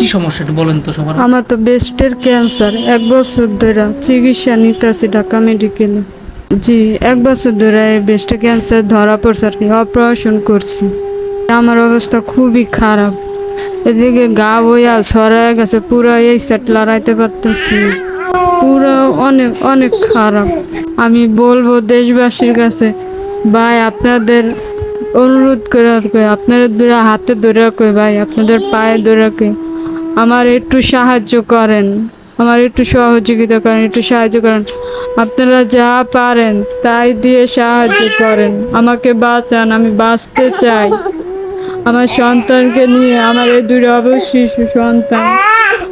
কি সমস্যা একটু বলেন তো সবার? আমার তো বেস্টের ক্যান্সার এক বছর ধরে চিকিৎসা নিতে আছি ঢাকা মেডিকেলে জি, এক বছর ধরে বেস্টে ক্যান্সার ধরা পড়ছে আর কি অপারেশন করছি। আমার অবস্থা খুবই খারাপ। এদিকে গা বইয়া সরাই গেছে, পুরো এই সেট লড়াইতে পারতেছি পুরো অনেক অনেক খারাপ। আমি বলব দেশবাসীর কাছে, ভাই, আপনাদের অনুরোধ করে আপনাদের দুরা হাতে ধরে কই, ভাই, আপনাদের পায়ে ধরে কই। আমার একটু সাহায্য করেন। আমার একটু সহযোগিতা করেন, একটু সাহায্য করেন। আপনারা যা পারেন, তাই দিয়ে সাহায্য করেন। আমাকে বাঁচান, আমি বাঁচতে চাই। আমার সন্তানকে নিয়ে, আমার এই দুই অবশ শিশু সন্তান।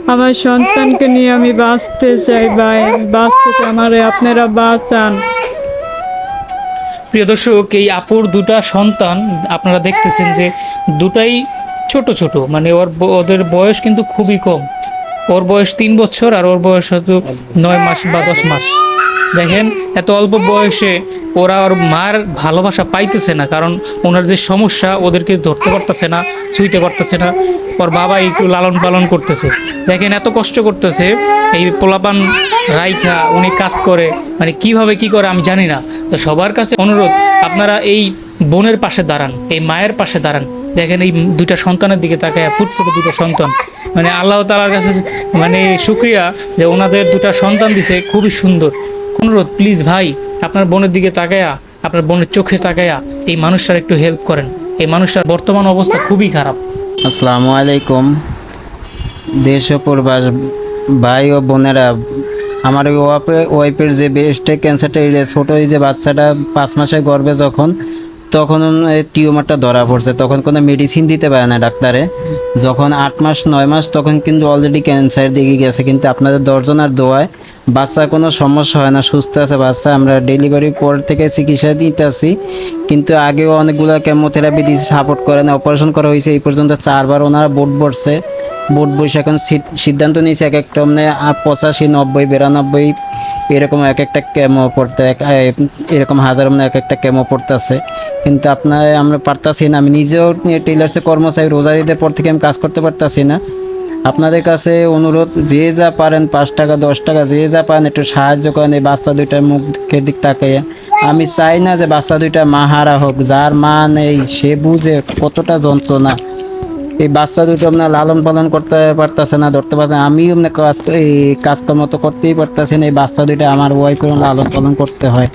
আমার সন্তানকে নিয়ে আমি বাঁচতে চাই, ভাই বাঁচতে চাই। আমার আপনারা বাঁচান। প্রিয় দর্শক, এই আপুর দুটা সন্তান, আপনারা দেখতেছেন যে দুটাই ছোট ছোট। মানে ওর ওদের বয়স কিন্তু খুবই কম। ওর বয়স তিন বছর আর ওর বয়স হয়তো নয় মাস বা দশ মাস। দেখেন, এত অল্প বয়সে ওরা ওর মার ভালোবাসা পাইতেছে না, কারণ ওনার যে সমস্যা ওদেরকে ধরতে পারতেছে না, ছুঁইতে পারতেছে না। ওর বাবা একটু লালন পালন করতেছে। দেখেন, এত কষ্ট করতেছে এই পোলাপান রাইখা, উনি কাজ করে। মানে কীভাবে কি করে আমি জানি না। সবার কাছে অনুরোধ, আপনারা এই বোনের পাশে দাঁড়ান, এই মায়ের পাশে দাঁড়ান। দেখেন এই দুইটা সন্তানের দিকে তাকায় ফুটফুটে দুটো সন্তান। মানে আল্লাহ তালার কাছে মানে শুক্রিয়া যে ওনাদের দুটা সন্তান দিছে খুবই সুন্দর। অনুরোধ প্লিজ ভাই আপনার বোনের দিকে তাকায়া আপনার বোনের চোখে তাকায়া এই মানুষটার একটু হেল্প করেন। এই মানুষটার বর্তমান অবস্থা খুবই খারাপ। আসসালামু আলাইকুম। দেশ ও প্রবাস ভাই ও বোনেরা আমার ওয়াইফের যে বেস্টে ক্যান্সারটা ছোটো এই যে বাচ্চাটা পাঁচ মাসে গর্ভে যখন তখন টিউমারটা ধরা পড়ছে, তখন কোনো মেডিসিন দিতে পারে না ডাক্তারে। যখন আট মাস, নয় মাস, তখন কিন্তু অলরেডি ক্যান্সার দিকে গেছে, কিন্তু আপনাদের দর্জনার দোয়ায় বাচ্চা কোনো সমস্যা হয় না, সুস্থ আছে বাচ্চা। আমরা ডেলিভারির পর থেকে চিকিৎসা দিতে আসি, কিন্তু আগেও অনেকগুলো কেমোথেরাপি দিয়েছি সাপোর্ট করে না অপারেশন করা হয়েছে, এই পর্যন্ত চারবার ওনারা বোর্ড বসছে বোর্ড বসে এখন সিদ- সিদ্ধান্ত নিয়েছে এক একটা মানে পঁচাশি, নব্বই, বিরানব্বই এরকম এক একটা ক্যামো পড়তে এরকম হাজার মানে এক একটা কেমো পড়তেছে। কিন্তু আপনার, আমরা পারতাছি না। আমি নিজেও টেলার্সে কর্মচারী রোজারিদের পর থেকে আমি কাজ করতে পারতাছি না। আপনাদের কাছে অনুরোধ, যে যা পারেন পাঁচ টাকা, দশ টাকা, যে যা পারেন একটু সাহায্য করেন, এই বাচ্চা দুইটার মুখের দিক তাকাইয়া। আমি চাই না যে বাচ্চা দুইটা মা হারা হোক, যার মা নেই, সে বুঝে কতটা যন্ত্রণা। এই বাচ্চা দুটো আপনার লালন পালন করতে পারতেছে না, ধরতে পারছে না। আমিও আপনার কাজ এই কাজকর্ম তো করতেই পারতেছি না, এই বাচ্চা দুইটা আমার ওয়াইফের লালন পালন করতে হয়।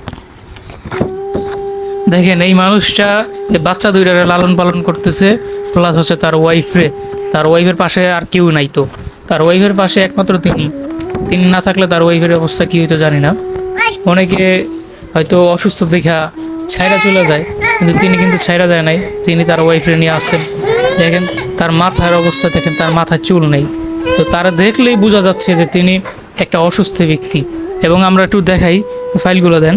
দেখেন, এই মানুষটা, এই বাচ্চা দুইটারে লালন পালন করতেছে প্লাস হচ্ছে তার ওয়াইফরে তার ওয়াইফের পাশে আর কেউ নাই তো। তার ওয়াইফের পাশে একমাত্র তিনি। তিনি না থাকলে তার ওয়াইফের অবস্থা কী হইতো জানি না। অনেকে হয়তো অসুস্থ দেখা ছাইরা চলে যায়, কিন্তু তিনি কিন্তু ছাইরা যায় নাই। তিনি তার ওয়াইফরে নিয়ে আসছেন। দেখেন, তার মাথার অবস্থা দেখেন, তার মাথায় চুল নেই। তো তারা দেখলেই বোঝা যাচ্ছে যে তিনি একটা অসুস্থ ব্যক্তি। এবং আমরা একটু দেখাই ফাইলগুলো দেন।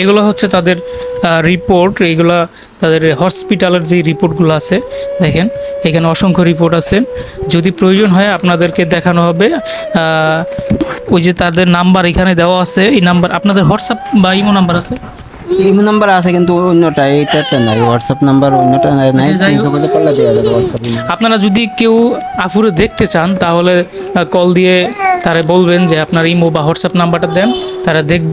এগুলো হচ্ছে তাদের রিপোর্ট এইগুলা তাদের হসপিটালের যে রিপোর্টগুলো আছে, দেখেন, এখানে অসংখ্য রিপোর্ট আছে। যদি প্রয়োজন হয় আপনাদেরকে দেখানো হবে ওই যে তাদের নাম্বার এখানে দেওয়া আছে, এই নাম্বার আপনাদের হোয়াটসঅ্যাপ বা ইমো নাম্বার আছে? ইমো নাম্বার আছে কিন্তু অন্যটা এইটাতে নাই হোয়াটসঅ্যাপ নাম্বার অন্যটা নাই। যোগাযোগ করলে দেওয়া যাবে হোয়াটসঅ্যাপ আপনারা যদি কেউ আফুরে দেখতে চান তাহলে কল দিয়ে তারা বলবেন যে আপনার ইমো বা হোয়াটসঅ্যাপ নাম্বারটা দেন তারা দেখব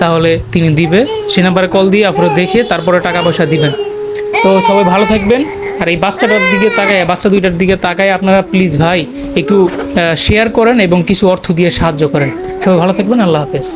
তাহলে তিনি দিবে। সে নাম্বারে কল দিয়ে আফুরে দেখে তারপরে টাকা পয়সা দিবেন। তো সবাই ভালো থাকবেন আর এই বাচ্চাটার দিকে তাকায় বাচ্চা দুইটার দিকে তাকায় আপনারা প্লিজ ভাই একটু শেয়ার করেন এবং কিছু অর্থ দিয়ে সাহায্য করেন। সবাই ভালো থাকবেন আল্লাহ হাফেজ।